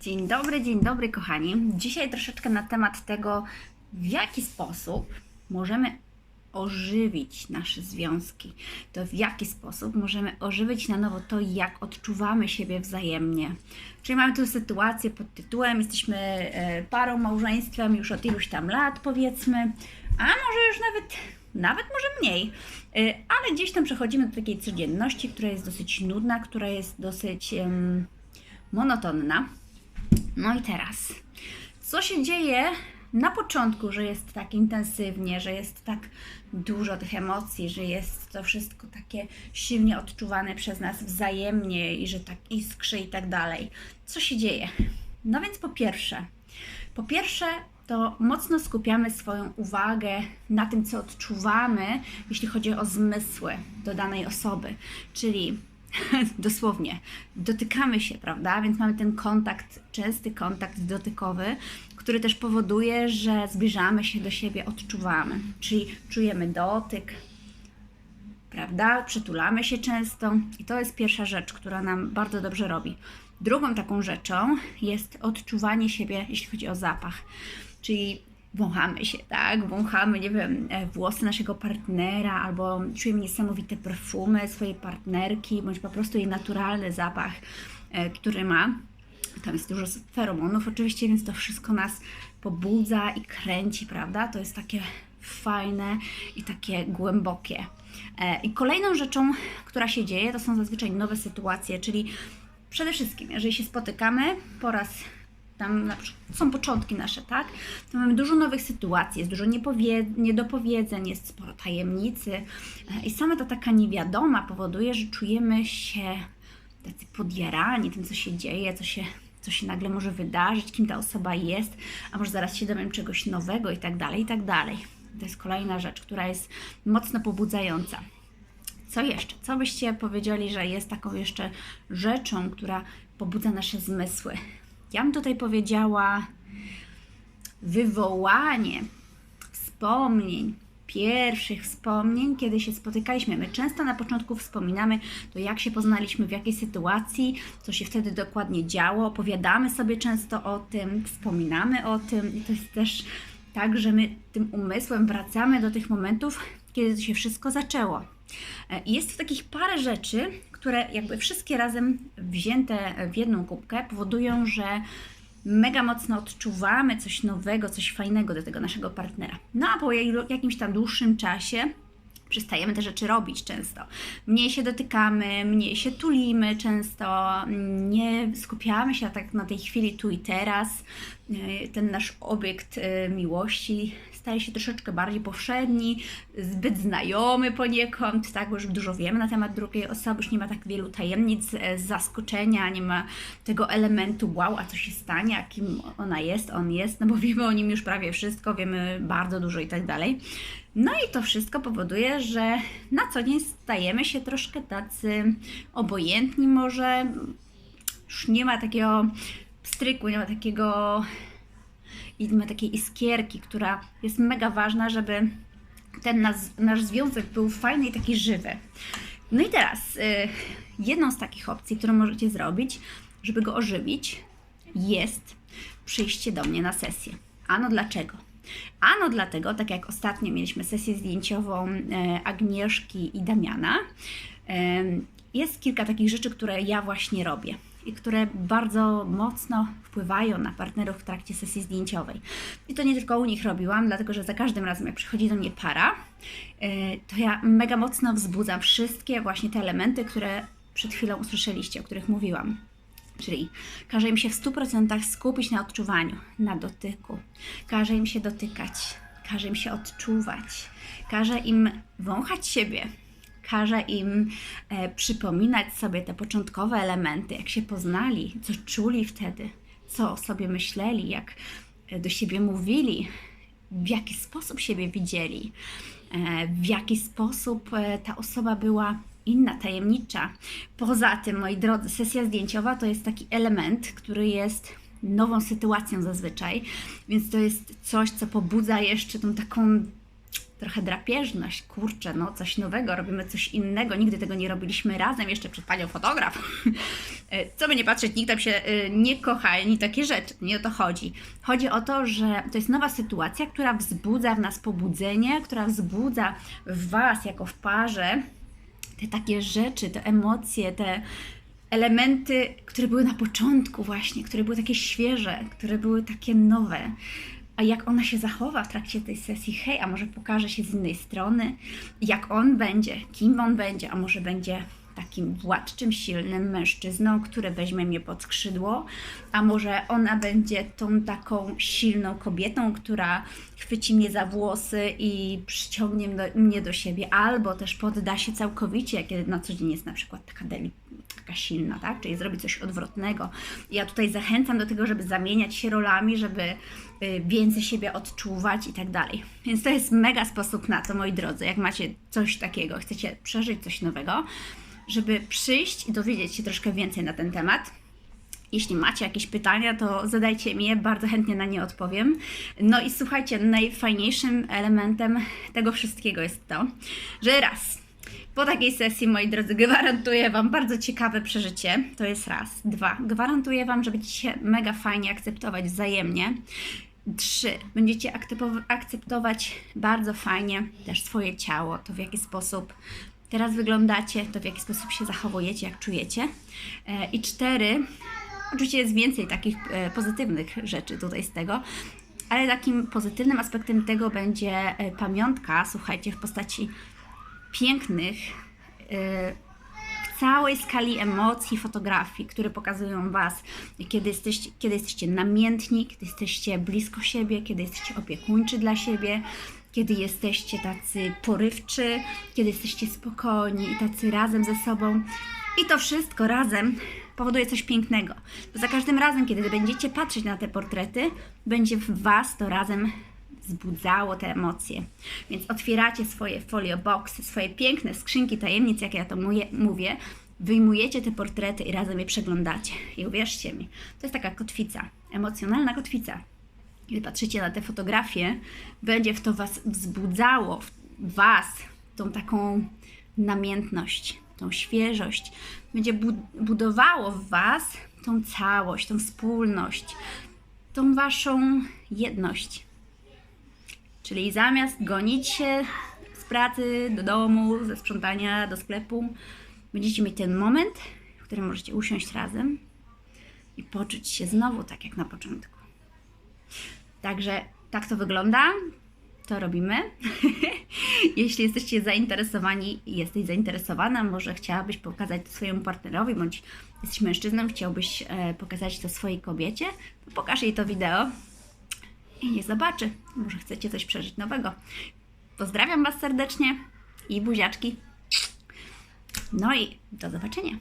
Dzień dobry, dzień dobry, kochani. Dzisiaj troszeczkę na temat tego, w jaki sposób możemy ożywić nasze związki. To w jaki sposób możemy ożywić na nowo to, jak odczuwamy siebie wzajemnie. Czyli mamy tu sytuację pod tytułem: jesteśmy e, parą, małżeństwem już od iluś tam lat, powiedzmy, a może już nawet nawet może mniej, e, ale gdzieś tam przechodzimy do takiej codzienności, która jest dosyć nudna, która jest dosyć um, monotonna. No i teraz, co się dzieje na początku, że jest tak intensywnie, że jest tak dużo tych emocji, że jest to wszystko takie silnie odczuwane przez nas wzajemnie i że tak iskrzy i tak dalej. Co się dzieje? No więc po pierwsze, po pierwsze to mocno skupiamy swoją uwagę na tym, co odczuwamy, jeśli chodzi o zmysły do danej osoby. Czyli dosłownie dotykamy się, prawda? Więc mamy ten kontakt, częsty kontakt dotykowy, który też powoduje, że zbliżamy się do siebie, odczuwamy. Czyli czujemy dotyk, prawda? Przytulamy się często i to jest pierwsza rzecz, która nam bardzo dobrze robi. Drugą taką rzeczą jest odczuwanie siebie, jeśli chodzi o zapach. Czyli wąchamy się, tak? Wąchamy, nie wiem, e, włosy naszego partnera, albo czujemy niesamowite perfumy swojej partnerki, bądź po prostu jej naturalny zapach, e, który ma. Tam jest dużo feromonów oczywiście, więc to wszystko nas pobudza i kręci, prawda? To jest takie fajne i takie głębokie. E, I kolejną rzeczą, która się dzieje, to są zazwyczaj nowe sytuacje, czyli przede wszystkim, jeżeli się spotykamy po raz tam są początki nasze, tak? To mamy dużo nowych sytuacji, jest dużo niedopowiedzeń, jest sporo tajemnicy e, i sama ta taka niewiadoma powoduje, że czujemy się tacy podjarani tym, co się dzieje, co się, co się nagle może wydarzyć, kim ta osoba jest, a może zaraz się dowiem czegoś nowego i tak dalej, i tak dalej. To jest kolejna rzecz, która jest mocno pobudzająca. Co jeszcze? Co byście powiedzieli, że jest taką jeszcze rzeczą, która pobudza nasze zmysły? Ja bym tutaj powiedziała wywołanie wspomnień, pierwszych wspomnień, kiedy się spotykaliśmy. My często na początku wspominamy to, jak się poznaliśmy, w jakiej sytuacji, co się wtedy dokładnie działo. Opowiadamy sobie często o tym, wspominamy o tym i to jest też tak, że my tym umysłem wracamy do tych momentów, kiedy to się wszystko zaczęło. E, jest takich parę rzeczy, które jakby wszystkie razem wzięte w jedną kubkę powodują, że mega mocno odczuwamy coś nowego, coś fajnego do tego naszego partnera. No a po jakimś tam dłuższym czasie przestajemy te rzeczy robić często. Mniej się dotykamy, mniej się tulimy często, nie skupiamy się tak na tej chwili tu i teraz. E, ten nasz obiekt e, miłości staje się troszeczkę bardziej powszedni, zbyt znajomy poniekąd, tak, bo już dużo wiemy na temat drugiej osoby, już nie ma tak wielu tajemnic, e, zaskoczenia, nie ma tego elementu wow, a co się stanie, a kim ona jest, on jest, no bo wiemy o nim już prawie wszystko, wiemy bardzo dużo i tak dalej. No i to wszystko powoduje, że na co dzień stajemy się troszkę tacy obojętni może, już nie ma takiego stryku, nie ma takiego ma takiej iskierki, która jest mega ważna, żeby ten nasz, nasz związek był fajny i taki żywy. No i teraz y, jedną z takich opcji, którą możecie zrobić, żeby go ożywić, jest przyjście do mnie na sesję. Ano dlaczego? Ano dlatego, tak jak ostatnio mieliśmy sesję zdjęciową e, Agnieszki i Damiana, e, jest kilka takich rzeczy, które ja właśnie robię i które bardzo mocno wpływają na partnerów w trakcie sesji zdjęciowej. I to nie tylko u nich robiłam, dlatego że za każdym razem, jak przychodzi do mnie para, e, to ja mega mocno wzbudzam wszystkie właśnie te elementy, które przed chwilą usłyszeliście, o których mówiłam. Czyli każe im się w 100% skupić na odczuwaniu, na dotyku. Każe im się dotykać, każe im się odczuwać, każe im wąchać siebie, każe im e, przypominać sobie te początkowe elementy, jak się poznali, co czuli wtedy, co o sobie myśleli, jak e, do siebie mówili, w jaki sposób siebie widzieli, e, w jaki sposób ta osoba była inna, tajemnicza. Poza tym, moi drodzy, sesja zdjęciowa to jest taki element, który jest nową sytuacją zazwyczaj, więc to jest coś, co pobudza jeszcze tą taką trochę drapieżność, kurczę, no coś nowego, robimy coś innego, nigdy tego nie robiliśmy razem, jeszcze przed panią fotograf. E, Co by nie patrzeć, nikt tam się e, nie kocha, ani takie rzeczy, nie o to chodzi. Chodzi o to, że to jest nowa sytuacja, która wzbudza w nas pobudzenie, która wzbudza w Was, jako w parze, te takie rzeczy, te emocje, te elementy, które były na początku właśnie, które były takie świeże, które były takie nowe. A jak ona się zachowa w trakcie tej sesji, hej, a może pokaże się z innej strony, jak on będzie, kim on będzie, a może będzie takim władczym, silnym mężczyzną, który weźmie mnie pod skrzydło, a może ona będzie tą taką silną kobietą, która chwyci mnie za włosy i przyciągnie do, mnie do siebie, albo też podda się całkowicie, kiedy na co dzień jest na przykład taka delikatna taka silna, tak? Czyli zrobi coś odwrotnego. Ja tutaj zachęcam do tego, żeby zamieniać się rolami, żeby y, więcej siebie odczuwać i tak dalej. Więc to jest mega sposób na to, moi drodzy, jak macie coś takiego, chcecie przeżyć coś nowego, żeby przyjść i dowiedzieć się troszkę więcej na ten temat. Jeśli macie jakieś pytania, to zadajcie mi je, bardzo chętnie na nie odpowiem. No i słuchajcie, najfajniejszym elementem tego wszystkiego jest to, że raz, po takiej sesji, moi drodzy, gwarantuję Wam bardzo ciekawe przeżycie. To jest raz. Dwa, gwarantuję Wam, że będziecie się mega fajnie akceptować wzajemnie. Trzy, będziecie akceptować bardzo fajnie też swoje ciało, to w jaki sposób teraz wyglądacie, to w jaki sposób się zachowujecie, jak czujecie. E, I cztery, oczywiście jest więcej takich e, pozytywnych rzeczy tutaj z tego, ale takim pozytywnym aspektem tego będzie e, pamiątka, słuchajcie, w postaci pięknych w całej skali emocji fotografii, które pokazują Was, kiedy jesteście, kiedy jesteście namiętni, kiedy jesteście blisko siebie, kiedy jesteście opiekuńczy dla siebie, kiedy jesteście tacy porywczy, kiedy jesteście spokojni i tacy razem ze sobą. I to wszystko razem powoduje coś pięknego. Bo za każdym razem, kiedy będziecie patrzeć na te portrety, będzie w Was to razem wzbudzało te emocje. Więc otwieracie swoje folio boxy, swoje piękne skrzynki tajemnic, jak ja to mówię, wyjmujecie te portrety i razem je przeglądacie. I uwierzcie mi, to jest taka kotwica, emocjonalna kotwica. Kiedy patrzycie na te fotografie, będzie w to Was wzbudzało, w Was tą taką namiętność, tą świeżość. Będzie bu- budowało w Was tą całość, tą wspólność, tą Waszą jedność. Czyli zamiast gonić się z pracy do domu, ze sprzątania do sklepu, będziecie mieć ten moment, w którym możecie usiąść razem i poczuć się znowu tak jak na początku. Także tak to wygląda. To robimy. Jeśli jesteście zainteresowani jesteś zainteresowana, może chciałabyś pokazać to swojemu partnerowi, bądź jesteś mężczyzną, chciałbyś e, pokazać to swojej kobiecie, to pokaż jej to wideo i nie zobaczy. Może chcecie coś przeżyć nowego. Pozdrawiam Was serdecznie i buziaczki. No i do zobaczenia.